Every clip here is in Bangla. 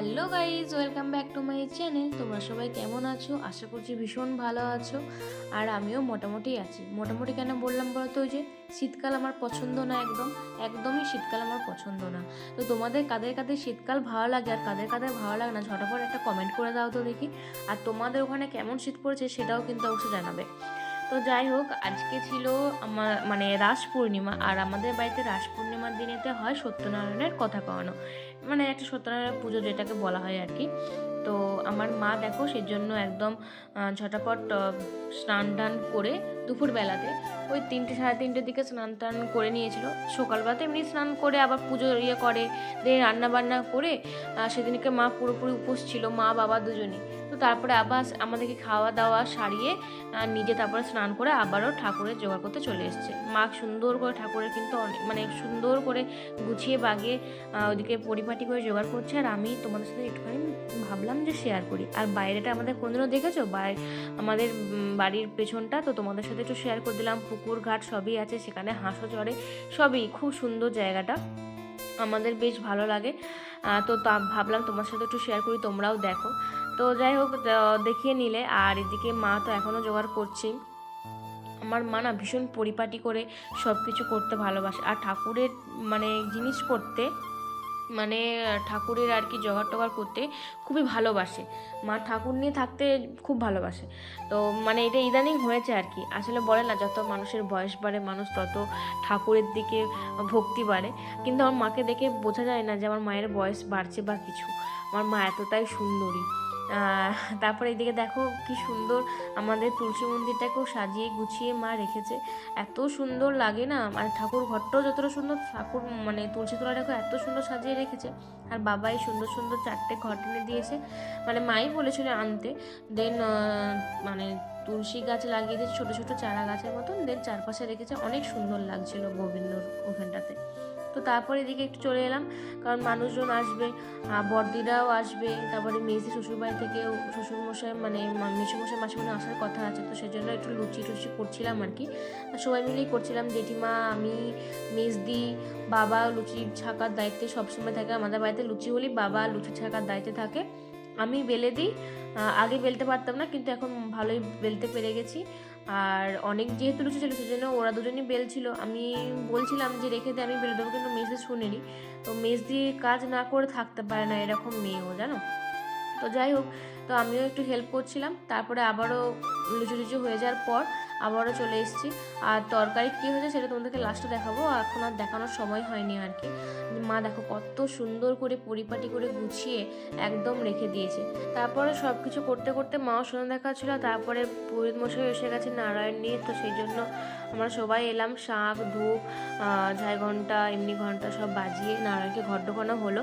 Hello guys welcome back to my channel. তোমরা সবাই কেমন আছো? আশা করছি ভীষণ ভালো আছো। আর আমিও মোটামুটি আছি। মোটামুটি কেন বললাম বলো তো ওই যে, শীতকাল আমার পছন্দ না একদম, একদমই শীতকাল আমার পছন্দ না। তো তোমাদের কাদের কাদের শীতকাল ভালো লাগে আর কাদের কাদের ভালো লাগে না, ঝটাফট একটা কমেন্ট করে দাও তো দেখি। আর তোমাদের ওখানে কেমন শীত পড়েছে সেটাও কিন্তু অবশ্যই জানাবে। তো যাই হোক, আজকে ছিল আমার মানে রাস পূর্ণিমা। আর আমাদের বাড়িতে রাস পূর্ণিমার দিনেতে হয় সত্যনারায়ণের কথা কওয়ানো। মানে একটা সত্যনারায়ণ পুজো যেটাকে বলা হয় আর কি। তো আমার মা দেখো সেই জন্য একদম ঝটাপট স্নান টান করে দুপুরবেলাতে ওই তিনটে, সাড়ে তিনটের দিকে স্নান টান করে নিয়েছিল। সকালবেলাতে এমনি স্নান করে আবার পুজো ইয়ে করে, দিয়ে রান্না বান্না করে সেদিনকে মা পুরোপুরি উপোস ছিল, মা বাবা দুজনই। তারপরে আবার আমাদেরকে খাওয়া দাওয়া সারিয়ে নিজে তারপরে স্নান করে আবারও ঠাকুরের জোগাড় করতে চলে এসছে। মা সুন্দর করে ঠাকুরের কিন্তু অনেক মানে সুন্দর করে গুছিয়ে বাগিয়ে ওদিকে পরিপাটি করে জোগাড় করছে। আর আমি তোমাদের সাথে একটুখানি ভাবলাম যে শেয়ার করি। আর বাইরেটা আমাদের কোনোদিনও দেখেছ? বাইরে আমাদের বাড়ির পেছনটা? তো তোমাদের সাথে একটু শেয়ার করে দিলাম। পুকুর ঘাট সবই আছে, সেখানে হাঁসও চড়ে। সবই খুব সুন্দর জায়গাটা। আমাদের বেশ ভালো লাগে। তা ভাবলাম তোমার সাথে একটু শেয়ার করি, তোমরাও দেখো। তো যাই হোক দেখিয়ে নিলে। আর এদিকে মা তো এখনও জোগাড় করছেই আমার মা না ভীষণ পরিপাটি করে সব কিছু করতে ভালোবাসে। আর ঠাকুরের মানে জিনিস করতে মানে ঠাকুরের আর কি জোগাড় টোগাড় করতে খুবই ভালোবাসে। মা ঠাকুর নিয়ে থাকতে খুব ভালোবাসে। তো মানে এটা ইদানিং হয়েছে আর কি। আসলে বলে না, যত মানুষের বয়স বাড়ে মানুষ, তত ঠাকুরের দিকে ভক্তি বাড়ে। কিন্তু আমার মাকে দেখে বোঝা যায় না যে আমার মায়ের বয়স বাড়ছে বা কিছু। আমার মা এতটাই সুন্দরী। তারপরে এদিকে দেখো কি সুন্দর আমাদের তুলসী মন্দিরটাকেও সাজিয়ে গুছিয়ে মা রেখেছে। এত সুন্দর লাগে না? আর ঠাকুর ঘরটাও যতটা সুন্দর, ঠাকুর মানে তুলসী তলাটাকেও এত সুন্দর সাজিয়ে রেখেছে। আর বাবাই সুন্দর সুন্দর চারটে ঘর টেনে দিয়েছে। মানে মাই বলেছিল আনতে। দেন মানে তুলসী গাছ লাগিয়ে দিয়েছে, ছোটো ছোটো চারা গাছের মতন। দেন চারপাশে রেখেছে। অনেক সুন্দর লাগছিল গোবিন্দর ওখানটাতে। তো তারপরে এদিকে একটু চলে এলাম কারণ মানুষজন আসবে আহ, বড়দিরাও আসবে তারপরে মেজি শ্বশুরবাড়ি থেকেও শ্বশুরমশাই মানে মা- মেসোমশাই মাসিমণি আসার কথা আছে তো সেজন্য একটু লুচি টুচি করছিলাম আর কি। সবাই মিলেই করছিলাম জেঠিমা আমি মেজদি বাবা লুচি ছাকার দায়িত্বে সবসময় থাকে আমাদের বাড়িতে লুচি হলেই বাবা লুচি ছাকার দায়িত্বে থাকে। আমি বেলে দিই আগে বেলতে পারতাম না কিন্তু এখন ভালোই বেলতে পেরে গেছি। আর অনেক যেহেতু লুচি ছিল, সেজন্য ওরা দুজনই বেলছিল আমি বলছিলাম যে রেখে দিয়ে আমি বেলে দেবো, কিন্তু মেসে শুনিনি। তো মেস দিয়ে কাজ না করে থাকতে পারে না এরকম মেয়েও, জানো? তো যাই হোক, তো আমিও একটু হেল্প করছিলাম। তারপরে আবারও লুচি লুচি হয়ে যাওয়ার পর আবারও চলে এসেছি। আর তরকারি কী হয়েছে সেটা তোমাদেরকে লাস্টে দেখাবো। এখন আর দেখানোর সময় হয়নি আর কি। মা দেখো কত সুন্দর করে পরিপাটি করে গুছিয়ে একদম রেখে দিয়েছে। তারপরে সব কিছু করতে করতে মাও শোনা দেখা ছিল তারপরে পুরোহিত মশাই এসে গেছে নারায়ণ নিয়ে। তো সেই জন্য আমরা সবাই এলাম শাঁখ ধূপ ঝাই ঘণ্টা এমনি ঘণ্টা সব বাজিয়ে নারায়ণকে ঢোকানো হলো।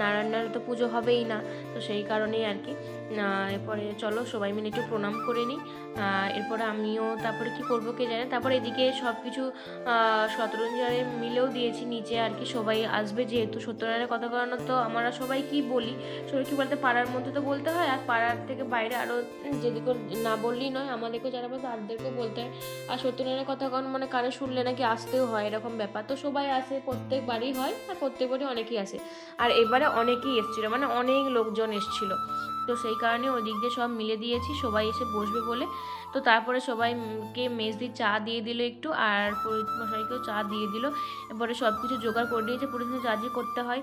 নারায়ণের তো পুজো হবেই না, তো সেই কারণেই আর কি। এরপরে চলো সবাই মিলে একটু প্রণাম করে নিই। এরপরে আমিও তারপরে কি করব কে জানে? তারপরে এদিকে সব কিছু শতরঞ্জারে মিলেও দিয়েছি নিচে আর কি, সবাই আসবে যেহেতু। সত্যনারায়ণের কথা করানো তো আমরা সবাই কি বলি? সবাই কি বলতে পাড়ার মধ্যে তো বলতে হয়, আর পাড়ার থেকে বাইরে আরও যেদিকে না বললেই নয়, আমাদেরকেও যারা বলতো তাদেরকেও বলতে হয়। আর সত্যনারায়ণের কথা কন মানে কানে শুনলে নাকি আসতেও হয়, এরকম ব্যাপার। তো সবাই আসে প্রত্যেক বাড়ি হয়, আর প্রত্যেক বাড়ি অনেকেই আসে। আর এবারে অনেকেই এসেছিল মানে অনেক লোকজন এসেছিল। তো সেই কারণে ওই দিক দিয়ে সব মিলে দিয়েছি, সবাই এসে বসবে বলে। তো তারপরে সবাইকে মেজদি চা দিয়ে দিল একটু, আর মশাইকেও চা দিয়ে দিল। এরপরে সব কিছু জোগাড় করে দিয়েছে পুরোহিত যা করতে হয়,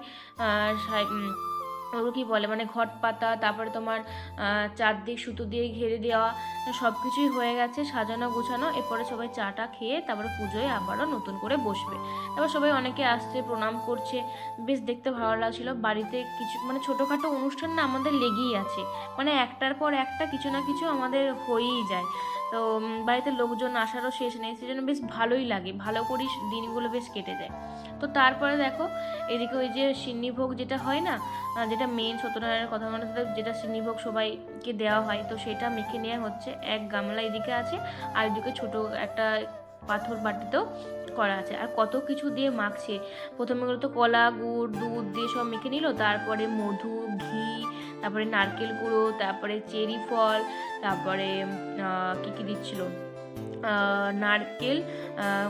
আর ওগুলো কী বলে মানে ঘট পাতা, তারপরে তোমার চারদিক সুতো দিয়ে ঘিরে দেওয়া সব কিছুই হয়ে গেছে, সাজানো গোছানো, এরপরে সবাই চাটা খেয়ে তারপরে পুজোয় আবারও নতুন করে বসবে। তারপর সবাই অনেকে আসছে, প্রণাম করছে, বেশ দেখতে ভালো লাগছিল। বাড়িতে কিছু মানে ছোটোখাটো অনুষ্ঠান না আমাদের লেগেই আছে মানে একটার পর একটা কিছু না কিছু আমাদের হয়েই যায়। তো বাড়িতে লোকজন আসারও শেষ নেই, সেজন্য বেশ ভালোই লাগে। ভালো করেই দিনগুলো বেশ কেটে যায়। তো তারপরে দেখো, এদিকে ওই যে সিন্নিভোগ যেটা হয় না যেটা মেন সত্যনারায়ণের কথা মানে যেটা সিন্নিভোগ সবাইকে দেওয়া হয়, তো সেটা মেখে নেওয়া হচ্ছে। এক গামলা এদিকে আছে, আর এদিকে ছোট একটা পাথর বাটিতেও করা আছে। আর কত কিছু দিয়ে মাখছে। প্রথমে তো কলা, গুড়, দুধ দিয়ে সব মেখে নিল, তারপরে মধু, ঘি তারপরে নারকেল গুঁড়ো, তারপরে চেরি ফল, তারপরে কী কী দিচ্ছিল? নারকেল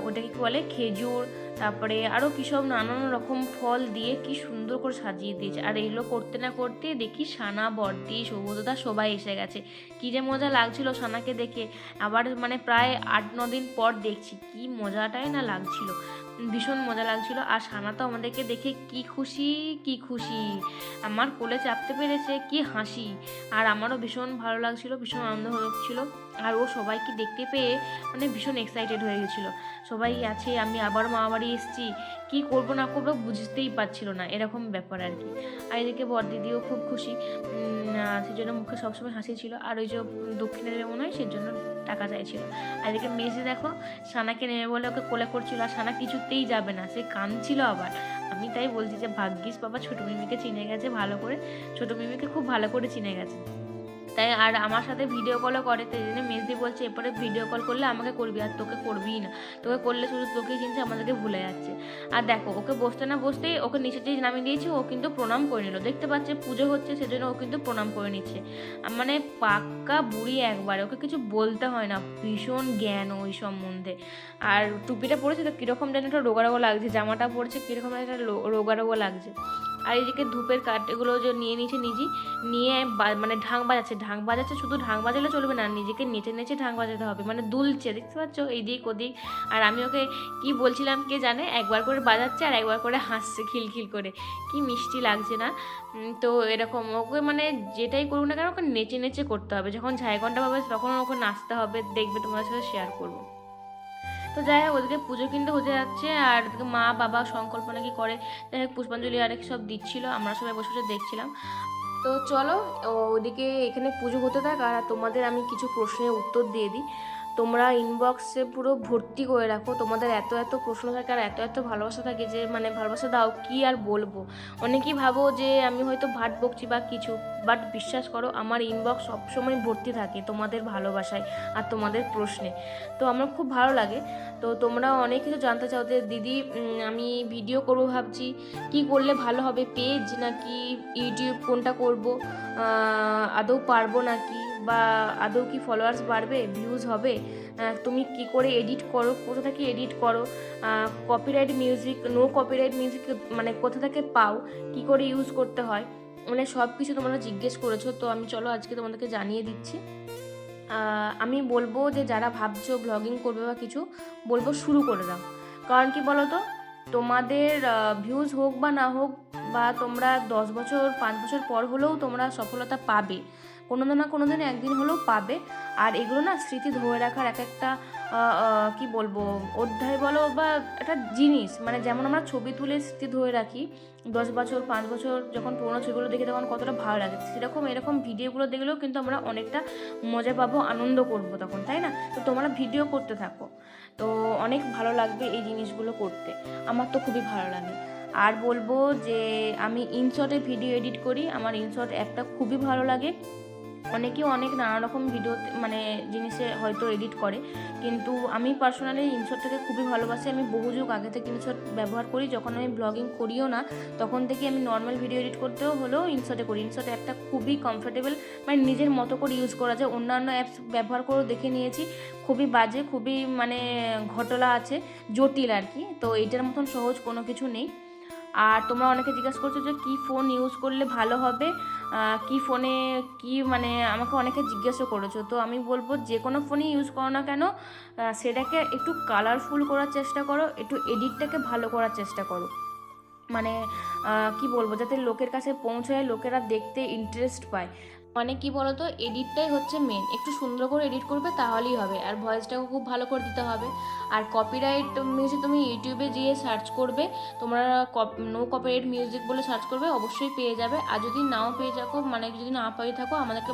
ওটাকে কি বলে? খেজুর তারপরে আরও সব নানান রকম ফল দিয়ে কি সুন্দর করে সাজিয়ে দিয়েছে। আর এগুলো করতে না করতে দেখি সানা, বর্দি, সৌগতদা সবাই এসে গেছে। কী যে মজা লাগছিল সানাকে দেখে। আবার মানে প্রায় আট, ন দিন পর দেখছি, কি মজাটাই না লাগছিল। ভীষণ মজা লাগছিল। আর সানা তো আমাদেরকে দেখে কি খুশি কি খুশি। আমার কোলে চাপতে পেরেছে, কি হাসি। আর আমারও ভীষণ ভালো লাগছিল, ভীষণ আনন্দ হচ্ছিল। আর ও সবাইকে দেখতে পেয়ে মানে ভীষণ এক্সাইটেড হয়ে গেছিল। সবাই আছে, আমি আবার মামাবাড়ি এসেছি, কি করব না করব বুঝতেই পারছিল না, এরকম ব্যাপার আর কি। আর এদিকে বরদিদিও খুব খুশি সেই জন্য মুখে সবসময় হাসি ছিল, আর ওই যে দক্ষিণে দেবে মনে হয় সেই জন্য টাকা চাইছিল। আর এদিকে মেজে দেখো, সানাকে নেমে বলে ওকে কোলে করছিল, আর সানা কিছুতেই যাবে না, সে কাঁদছিল আবার। আমি তাই বলছি যে, ভাগ্যিস বাবা ছোটো মিমিকে চিনে গেছে, ভালো করে, ছোটো মিমিকে খুব ভালো করে চিনে গেছে। তাই আর আমার সাথে ভিডিও কলও করে, তাই জন্য মেজদি বলছে, এরপরে ভিডিও কল করলে আমাকে করবি আর তোকে করবিই না। তোকে করলে শুধু তোকেই চিনছে, আমাদেরকে ভুলে যাচ্ছে। আর দেখো, ওকে বসতে না বসতেই ওকে নিচে যে নামিয়ে দিয়েছি, ও কিন্তু প্রণাম করে নিল। দেখতে পাচ্ছে পুজো হচ্ছে, সেজন্য ও কিন্তু প্রণাম করে নিচ্ছে। মানে পাক্কা বুড়ি একবারে, ওকে কিছু বলতে হয় না, ভীষণ জ্ঞান ওই সম্বন্ধে। আর টুপিটা পরেছে তো কীরকম যেন একটা রোগা রোগা লাগছে, জামাটা পরেছে কীরকম একটা লো- রোগা রোগা লাগছে। আর এইদিকে ধূপের কাঠ, এগুলো যে নিয়ে নিয়েছে নিজে, নিয়ে মানে ঢাক বাজাচ্ছে ঢাং বাজাচ্ছে, শুধু ঢাং বাজালে চলবে না, নিজেকে নেচে নেচে ঢাং বাজাতে হবে মানে দুলছে, দেখতে পাচ্ছ? এইদিক ওদিক। আর আমি ওকে কি বলছিলাম কে জানে? একবার করে বাজাচ্ছে আর একবার করে হাসছে খিলখিল করে। কি মিষ্টি লাগছে না? তো এরকম ওকে মানে যেটাই করুক না কেন ওকে নেচে নেচে করতে হবে। যখন ঝাইঘণ্টা পাবে তখন ওকে নাচতে হবে, দেখবে তোমার সাথে শেয়ার করব। তো যাই হোক ওদিকে পুজো কিন্তু হতে যাচ্ছে আর মা বাবা সংকল্প নাকি করে। যাই হোক, পুষ্পাঞ্জলি আরেক সব দিচ্ছিল, আমরা সবাই বসে বসে দেখছিলাম। তো চলো ওদিকে এখানে পুজো হতে থাক আর তোমাদের আমি কিছু প্রশ্নের উত্তর দিয়ে দিই। তোমরা ইনবক্সে পুরো ভর্তি করে রাখো, তোমাদের এত এত প্রশ্ন থাকে আর এত এত ভালোবাসা থাকে যে মানে ভালোবাসা দাও, কি আর বলব? অনেকেই ভাবো যে, আমি হয়তো ভাট বকছি বা কিছু বাট বিশ্বাস করো, আমার ইনবক্স সবসময় ভর্তি থাকে তোমাদের ভালোবাসায় আর তোমাদের প্রশ্নে। তো আমার খুব ভালো লাগে। তো তোমরা অনেক কিছু জানতে চাও যে দিদি আমি ভিডিও করব ভাবছি। কি করলে ভালো হবে? পেজ নাকি ইউটিউব কোনটা করব? আদৌ পারব নাকি? বা আদৌ কি ফলোয়ার্স বাড়বে? ভিউজ হবে? তুমি কি করে এডিট করো? কোথা থেকে এডিট করো? Copyright music no copyright music মানে কোথা থেকে পাও? কি করে ইউজ করতে হয়? মানে সব কিছু তোমরা জিজ্ঞেস করেছ। তো আমি, চলো আজকে তোমাদেরকে জানিয়ে দিচ্ছি। আমি বলব যে যারা ভাবছ ব্লগিং করবে বা কিছু, বলব শুরু করে দাও। কারণ কি বলো তো তোমাদের ভিউজ হোক বা না হোক, বা তোমরা দশ বছর, পাঁচ বছর পর হলেও তোমরা সফলতা পাবে। কোনো না কোনো দিন একদিন হলেও পাবে। আর এগুলো না স্মৃতি ধরে রাখার এক একটা কি বলব, অধ্যায় বলো বা একটা জিনিস। মানে যেমন আমরা ছবি তুলে স্মৃতি ধরে রাখি, দশ বছর, পাঁচ বছর যখন পুরোনো ছবিগুলো দেখি তখন কতটা ভালো লাগে। সেরকম এরকম ভিডিওগুলো দেখলেও কিন্তু আমরা অনেকটা মজা পাবো, আনন্দ করব তখন, তাই না? তো তোমরা ভিডিও করতে থাকো। তো অনেক ভালো লাগবে এই জিনিসগুলো করতে। আমার তো খুবই ভালো লাগে। আর বলব যে আমি ইনশটে ভিডিও এডিট করি। আমার ইনশট একটা খুবই ভালো লাগে। অনেকেই অনেক নানা রকম ভিডিও মানে জিনিসে হয়তো এডিট করে। কিন্তু আমি পার্সোনালি ইনশটটাকে খুবই ভালোবাসি। আমি বহু যুগ আগে থেকে ইনশট ব্যবহার করি। যখন আমি ব্লগিং করিও না, তখন থেকে আমি নর্মাল ভিডিও এডিট করতেও হলেও ইনশটে করি। ইনশট অ্যাপটা খুবই কমফোর্টেবল মানে নিজের মতো করে ইউজ করা যায়। অন্যান্য অ্যাপস ব্যবহার করেও দেখে নিয়েছি। খুবই বাজে, খুবই মানে ঘটলা আছে, জটিল আর কি। তো এইটার মতন সহজ কোনো কিছু নেই। আর তোমরা অনেকে জিজ্ঞাসা করছ যে কী ফোন ইউজ করলে ভালো হবে? কি ফোনে কি মানে আমাকে অনেকে জিজ্ঞাসা করেছ। তো আমি বলব যে কোনো ফোনই ইউজ করো না কেন সেটাকে একটু কালারফুল করার চেষ্টা করো, একটু এডিটটাকে ভালো করার চেষ্টা করো। মানে কি বলব, যাতে লোকের কাছে পৌঁছায়, লোকেরা দেখতে ইন্টারেস্ট পায়। মানে কি বলতো এডিটটাই হচ্ছে মেন একটু সুন্দর করে এডিট করবে তাহলেই হবে, আর ভয়েসটাও খুব ভালো করে দিতে হবে। আর কপিরাইট মিউজিক তুমি ইউটিউবে গিয়ে সার্চ করবে, তোমরা নো কপিরাইট মিউজিক বলে সার্চ করবে, অবশ্যই পেয়ে যাবে। আর যদি নাও পেয়ে থাকো মানে যদি না পেয়ে থাকো, আমাদেরকে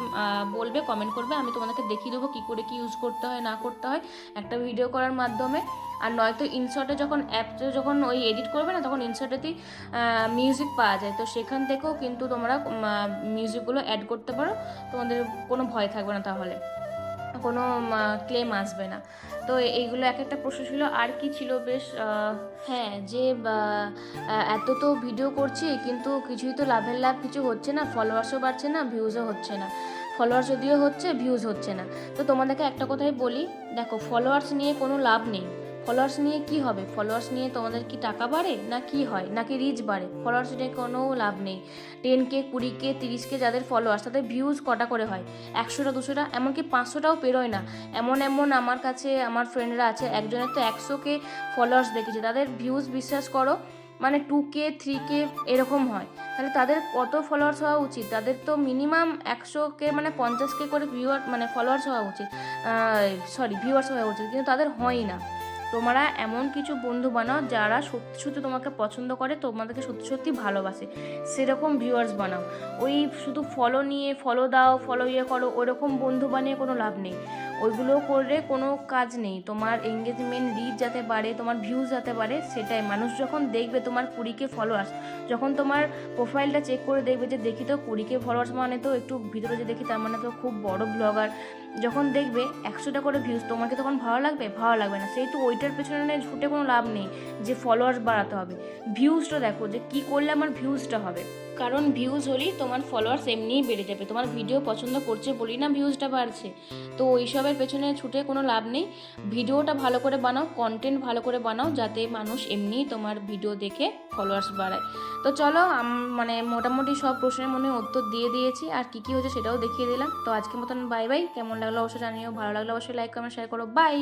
বলবে কমেন্ট করবে, আমি তোমাদেরকে দেখিয়ে দেবো কী করে কী ইউজ করতে হয়, না করতে হয়, একটা ভিডিও করার মাধ্যমে। আর নয়তো ইনশটে যখন অ্যাপে যখন ওই এডিট করবে না, তখন ইনশটেতেই মিউজিক পাওয়া যায়। তো সেখান থেকেও কিন্তু তোমরা মিউজিকগুলো অ্যাড করতে পারো। তোমাদের কোনো ভয় থাকবে না তাহলে। কোনো ক্লেম আসবে না। তো এইগুলো এক একটা প্রশ্ন ছিল, আর কি ছিল? বেশ হ্যাঁ যে এত তো ভিডিও করছি, কিন্তু কিছুই তো লাভের লাভ কিছু হচ্ছে না ফলোয়ার্সও বাড়ছে না ভিউজও হচ্ছে না। ফলোয়ার্স যদিও হচ্ছে ভিউজ হচ্ছে না। তো তোমাদেরকে একটা কথাই বলি, দেখো ফলোয়ার্স নিয়ে কোনো লাভ নেই। ফলোয়ার্স নিয়ে কি হবে? ফলোয়ার্স নিয়ে তোমাদের কি টাকা বাড়ে? না কি হয়? নাকি রিচ বাড়ে? ফলোয়ার্স নিয়ে কোনো লাভ নেই। টেন কে কুড়ি কে তিরিশ কে যাদের ফলোয়ার্স তাদের ভিউজ কটা করে হয়? একশোটা, দুশোটা, এমনকি পাঁচশোটাও পেরোয় না। এমন এমন আমার কাছে আমার ফ্রেন্ডরা আছে, একজনের তো একশো কে ফলোয়ার্স দেখেছে। তাদের ভিউজ বিশ্বাস করো মানে টু কে থ্রি কে এরকম হয়। তাহলে তাদের কত ফলোয়ার্স হওয়া উচিত? তাদের তো মিনিমাম একশো কে মানে পঞ্চাশ কে করে ভিউয়ার মানে ফলোয়ার্স হওয়া উচিত। সরি ভিউয়ার্স হওয়া উচিত। কিন্তু তাদের হয়ই না। তোমরা এমন কিছু বন্ধু বানাও যারা সত্যি সত্যি তোমাকে পছন্দ করে, তোমাদেরকে সত্যি সত্যি ভালোবাসে। সেরকম ভিউয়ার্স বানাও। ওই শুধু ফলো নিয়ে ফলো দাও ফলো ইয়ে করো, ওরকম বন্ধু বানিয়ে কোনো লাভ নেই। ওইগুলো করে কোনো কাজ নেই। তোমার এঙ্গেজমেন্ট রিচ যাতে বাড়ে, তোমার ভিউজ যাতে বাড়ে, সেটাই। মানুষ যখন দেখবে তোমার কুড়িকে ফলোয়ার্স যখন তোমার প্রোফাইলটা চেক করে দেখবে যে দেখি তো কুড়িকে ফলোয়ার্স মানে তো একটু ভিতরে যে দেখি তার মানে তো খুব বড় ব্লগার যখন দেখবে একশোটা করে ভিউজ তোমাকে তখন ভালো লাগবে? ভালো লাগবে না। সেই তো ওইটার পেছনে ছুটে কোনো লাভ নেই, যে ফলোয়ার্স বাড়াতে হবে। ভিউজটা দেখো, যে কি করলে আমার ভিউজটা হবে। কারণ ভিউজ হলেই তোমার ফলোয়ার্স এমনিই বেড়ে যাবে। তোমার ভিডিও পছন্দ করছে বলি না ভিউজটা বাড়ছে। তো এইসবের পেছনে ছুটে কোনো লাভ নেই। ভিডিওটা ভালো করে বানাও কন্টেন্ট ভালো করে বানাও, যাতে মানুষ এমনিই তোমার ভিডিও দেখে ফলোয়ার্স বাড়ায়। তো চলো মানে মোটামুটি সব প্রশ্নের মনে উত্তর দিয়ে দিয়েছি। আর কী কী হয়েছে সেটাও দেখিয়ে দিলাম। তো আজকের মতন বাই বাই কেমন লাগল অবশ্যই জানিও। ভালো লাগল অবশ্যই লাইক কমেন্ট শেয়ার করো। বাই